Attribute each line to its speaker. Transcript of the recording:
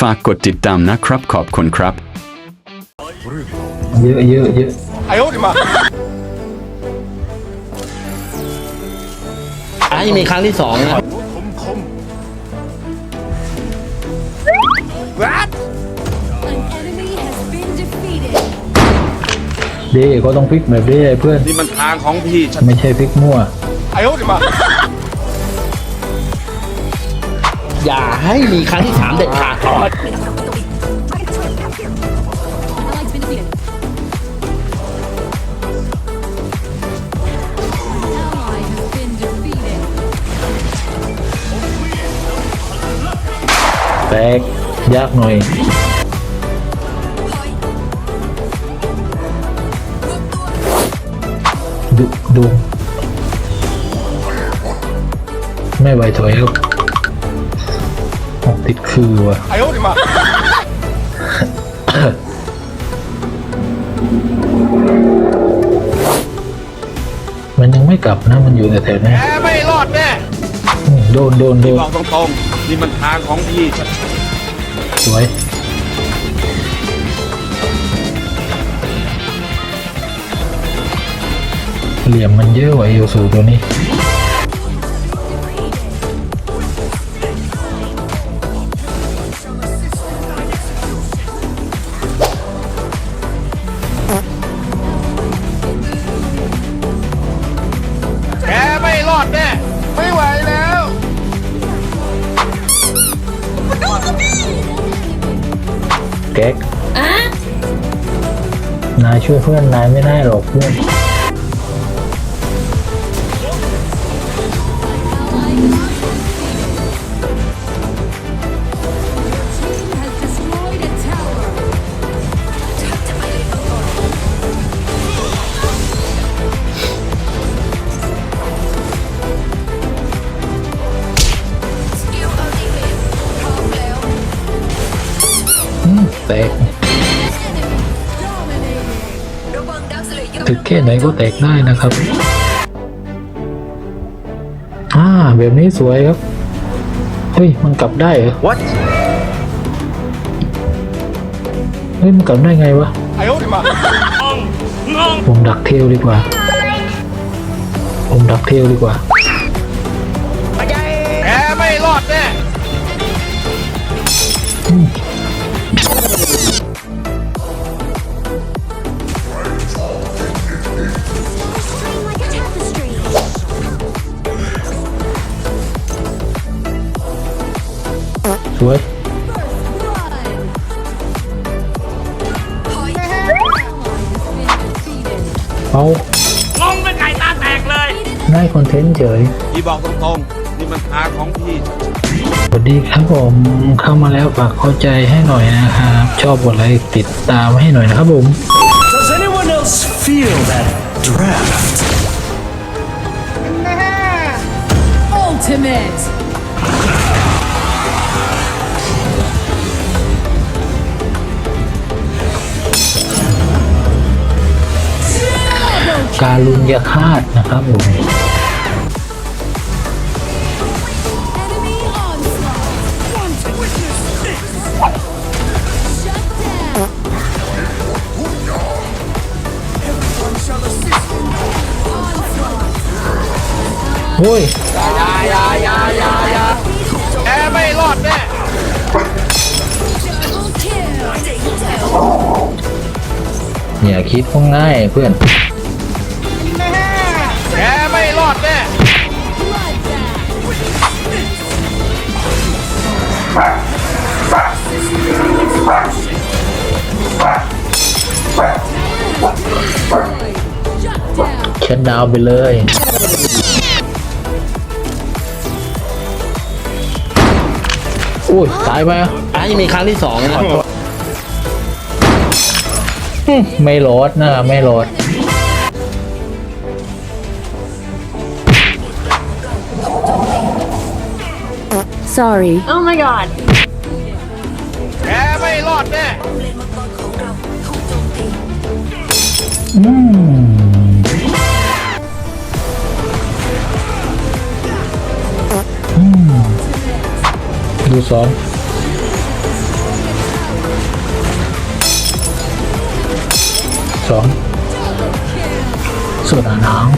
Speaker 1: ฝากกดติดตามนะครับ ขอบคุณครับ
Speaker 2: เยอะเยอะเยอะ
Speaker 3: อะยังมีครั้งที่สองนะ
Speaker 4: An enemy has been defeated.
Speaker 2: เด้ก็ต้องพลิกแบบเด้เพื่อน
Speaker 5: นี่มันทางของพี่ ฉัน
Speaker 2: ไม่ใช่พลิกมั่ว
Speaker 5: ไอ้โอ้ดิมา
Speaker 3: อย่าให้มีครั้งที่สามเด็ดขาด
Speaker 4: ออด
Speaker 2: แตกยากหน่อยดูดูไม่ไหวถอยแล้ว ติดคือว่ะ
Speaker 5: ไอ้โอ้ดิมา
Speaker 2: มันยังไม่กลับนะ มันอยู่แต่แถวๆนี้
Speaker 5: แกไม่รอดแน่
Speaker 2: อืมโดนโดนโดน
Speaker 5: บอกตรงๆนี่มันทางของพี่ฉัน
Speaker 2: สวยเหลี่ยมมันเยอะกว่าเอลสูตัวนี้
Speaker 5: แก๊
Speaker 2: กนายช่วยเพื่อนนายไม่ได้หรอกเพื่อน แตกถึงแค่ไหนก็แตกได้นะครับอ่าแบบนี้สวยครับ เฮ้ย มันกลับได้เหรอ
Speaker 5: What
Speaker 2: เฮ้ย มันกลับได้ไงวะ
Speaker 5: ไอ้โอ้ดิมา
Speaker 2: ผมดักเทลดีกว่า ผมดักเทลดีกว่า สวย
Speaker 4: Blood. Ally has been defeated.
Speaker 2: เอา
Speaker 5: ลงเป็นไก่ตาแตกเลย
Speaker 2: ได้คอนเทนต์เฉย
Speaker 5: พี่บอกตรงๆนี่มันทางของพี่ฉัน
Speaker 2: สวัสดีครับผมเข้ามาแล้วฝากเข้าใจให้หน่อยนะครับ ชอบกดไลค์ติดตามให้หน่อยนะครับผม
Speaker 6: Does anyone else feel that draft?
Speaker 4: Ultimate.
Speaker 2: การลุนยาคาดนะครับผม
Speaker 4: Enemy onslaught. Want to witness this? Shut down. Onslaught.
Speaker 2: โอ้ย
Speaker 5: แกไม่รอดแน่
Speaker 4: Double kill.
Speaker 2: อย่าคิดว่าง่ายเพื่อน
Speaker 4: Shut down.
Speaker 2: ชัดดาวน์ไปเลยโอ้ย ตายไปอะ
Speaker 3: อะยังมีครั้งที่สองนะ
Speaker 2: อืมไม่รอดนะ ไม่รอด
Speaker 7: Sorry.
Speaker 4: Oh my god.
Speaker 2: 嗯。嗯。多少？少。四大浪。